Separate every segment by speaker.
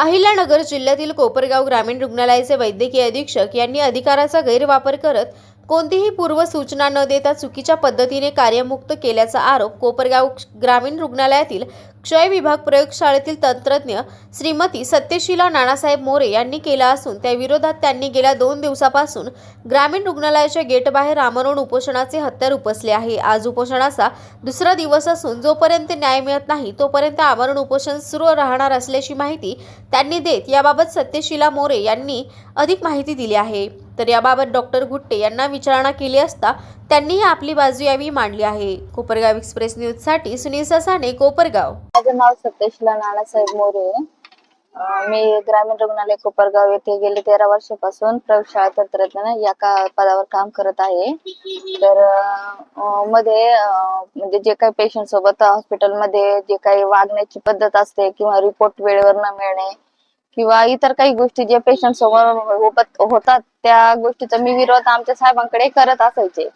Speaker 1: अहिल्यानगर जिल्ह्यातील कोपरगाव ग्रामीण रुग्णालयाचे वैद्यकीय अधीक्षक यांनी अधिकाराचा गैरवापर करत कोणतीही पूर्वसूचना न देता चुकीच्या पद्धतीने कार्यमुक्त केल्याचा आरोप कोपरगाव ग्रामीण रुग्णालयातील क्षय विभाग प्रयोगशाळेतील तंत्रज्ञ श्रीमती सत्यशीला नानासाहेब मोरे यांनी केला असून त्या विरोधात त्यांनी गेल्या दोन दिवसापासून ग्रामीण रुग्णालयाच्या गेटबाहेर आमरण उपोषणाचे हत्यार उपसले आहे. आज उपोषणाचा दुसरा दिवस असून जोपर्यंत न्याय मिळत नाही तोपर्यंत आमरण उपोषण सुरू राहणार असल्याची माहिती त्यांनी देत याबाबत सत्यशीला मोरे यांनी अधिक माहिती दिली आहे. तर याबाबत डॉक्टर गुट्टे यांना विचारणा केली असता त्यांनीही आपली बाजू यावी मांडली आहे. कोपरगाव एक्सप्रेस न्यूजसाठी सुनील ससाने कोपरगाव.
Speaker 2: माझं नाव सत्यशीला नानासाहेब मोरे. मी ग्रामीण रुग्णालय कोपरगाव येथे गेले तेरा वर्षापासून प्रयोगशाळा तंत्रज्ञान या का पदावर काम करत आहे. तर मध्ये म्हणजे जे काही पेशंट सोबत हॉस्पिटलमध्ये जे काही वागण्याची पद्धत असते किंवा रिपोर्ट वेळेवर न मिळणे किंवा इतर काही गोष्टी ज्या पेशंट समोर होतात त्या गोष्टीचा मी विरोध आमच्या साहेबांकडे करत असायचे.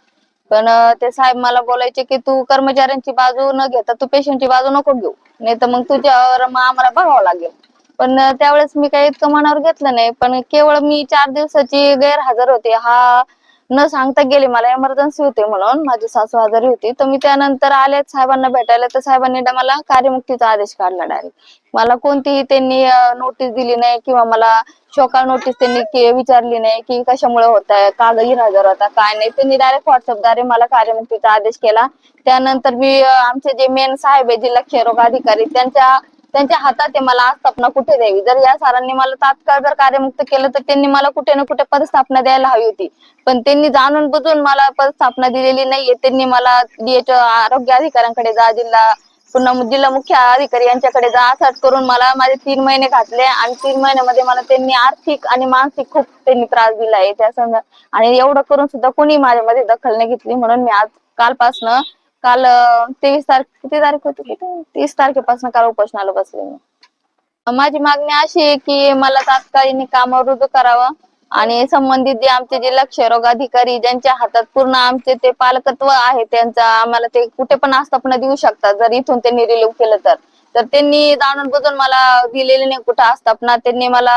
Speaker 2: पण ते साहेब मला बोलायचे की तू कर्मचाऱ्यांची बाजू न घेता तू पेशंटची बाजू नको घेऊ. नाही तर मग तुझ्यावर आम्हाला बघावं लागेल. पण त्यावेळेस मी काही इतकं मनावर घेतलं नाही. पण केवळ मी चार दिवसाची गैरहजर होते. हा न सांगता गेले मला इमर्जन्सी होते म्हणून माझी सासू आजारी होती. तर मी त्यानंतर आले साहेबांना भेटायला तर साहेबांनी मला कार्यमुक्तीचा आदेश काढला डायरेक्ट मला कोणतीही त्यांनी नोटीस दिली नाही किंवा मला शोकाळ नोटीस त्यांनी विचारली नाही की कशामुळे होत आहे का गैरहजर होता काय नाही. त्यांनी डायरेक्ट व्हॉट्सअपद्वारे मला कार्यमुक्तीचा आदेश केला. त्यानंतर मी आमचे जे मेन साहेब आहे जिल्हा खेरोग अधिकारी त्यांच्या त्यांच्या हातात आहे मला आस्थापना कुठे द्यावी? जर या सरांनी मला तात्काळ जर कार्यमुक्त केलं तर त्यांनी मला कुठे ना कुठे पदस्थापना द्यायला हवी होती. पण त्यांनी जाणून बुजून मला पदस्थापना दिलेली नाहीये. त्यांनी मला DH आरोग्य अधिकाऱ्यांकडे जा जिल्हा पुन्हा जिल्हा मुख्य अधिकारी यांच्याकडे जा असं करून मला माझे तीन महिने घातले. आणि तीन महिन्यामध्ये मला त्यांनी आर्थिक आणि मानसिक खूप त्यांनी त्रास दिला आहे त्या आणि एवढं करून सुद्धा कोणी माझ्यामध्ये दखल नाही घेतली. म्हणून मी आज कालपासनं काल तेवीस तारीख किती तारीख होती तीस तारखेपासून काल उपोषणाला बसले मी. माझी मागणी अशी आहे की मला तात्कालीन कामावर रुजू करावं आणि संबंधित जे आमचे जे लक्षरोग अधिकारी ज्यांच्या हातात पूर्ण आमचे ते पालकत्व आहे त्यांचा आम्हाला ते कुठे पण आस्थापना देऊ शकतात. जर इथून त्यांनी रिलीव्ह केलं तर. तर त्यांनी जाणून बुजून मला दिलेली नाही कुठं आस्थापना. त्यांनी मला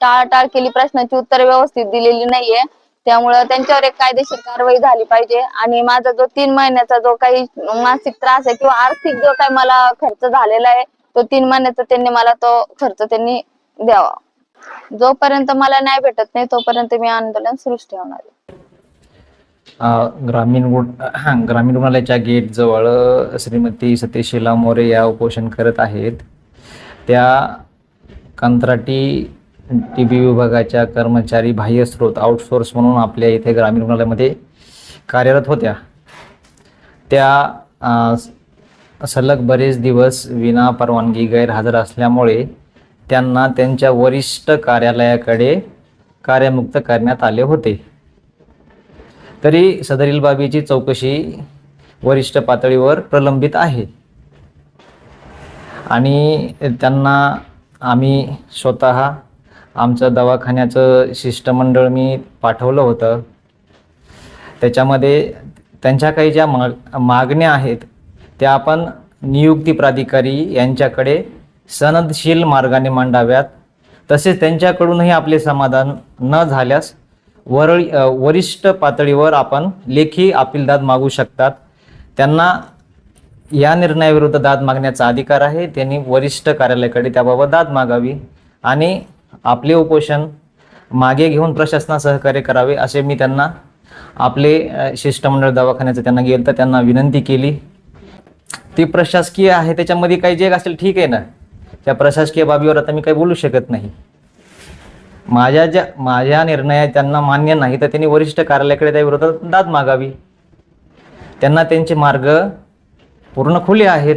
Speaker 2: टाळाटाळ केली प्रश्नाची उत्तर व्यवस्थित दिलेली नाहीये. त्यामुळं त्यांच्यावर एक कायदेशीर कारवाई झाली पाहिजे. आणि माझा जो तीन महिन्याचा जो काही मानसिक त्रास आहे किंवा आर्थिक जो काही मला खर्च झालेला आहे तो तीन महिन्याचा त्यांनी मला तो खर्च त्यांनी द्यावा. जोपर्यंत मला न्याय भेटत नाही तोपर्यंत मी आंदोलन सुरूच ठेवणार आहे.
Speaker 3: ग्रामीण हा ग्रामीण रुग्णालयाच्या गेट जवळ श्रीमती सत्यशीला मोरे या उपोषण करत आहेत. त्या कंत्राटी टी बी विभागाच्या कर्मचारी बाह्य स्रोत आउटसोर्स म्हणून आपल्या इथे ग्रामीण रुग्णालयामध्ये कार्यरत होत्या. त्या सलग बरेच दिवस विना परवानगी गैरहजर असल्यामुळे त्यांना त्यांच्या वरिष्ठ कार्यालयाकडे कार्यमुक्त करण्यात आले होते. तरी सदरील बाबीची चौकशी वरिष्ठ पातळीवर प्रलंबित आहे. आणि त्यांना आम्ही स्वतः आमचं दवाखान्याचं शिष्टमंडळ मी पाठवलं होतं. त्याच्यामध्ये त्यांच्या काही ज्या माग मागण्या आहेत त्या आपण नियुक्ती प्राधिकारी यांच्याकडे सनदशील मार्गाने मांडाव्यात. तसेच त्यांच्याकडूनही आपले समाधान न झाल्यास वरळी वरिष्ठ पातळीवर आपण लेखी अपील मागू शकतात. त्यांना या निर्णयाविरुद्ध दाद मागण्याचा अधिकार आहे. त्यांनी वरिष्ठ कार्यालयाकडे त्याबाबत दाद मागावी आणि आपले उपोषण मागे घेऊन प्रशासना सहकार्य करावे असे मी त्यांना आपले शिष्टमंडळ दवाखान्याचं त्यांना गेलं तर त्यांना विनंती केली. ती प्रशासकीय आहे त्याच्यामध्ये काही जे असेल ठीक आहे ना. त्या प्रशासकीय बाबीवर आता मी काही बोलू शकत नाही. माझ्या ज्या माझ्या निर्णयात त्यांना मान्य नाही तर त्यांनी वरिष्ठ कार्यालयाकडे त्या विरोधात दाद मागावी. त्यांना त्यांचे मार्ग पूर्ण खुले आहेत.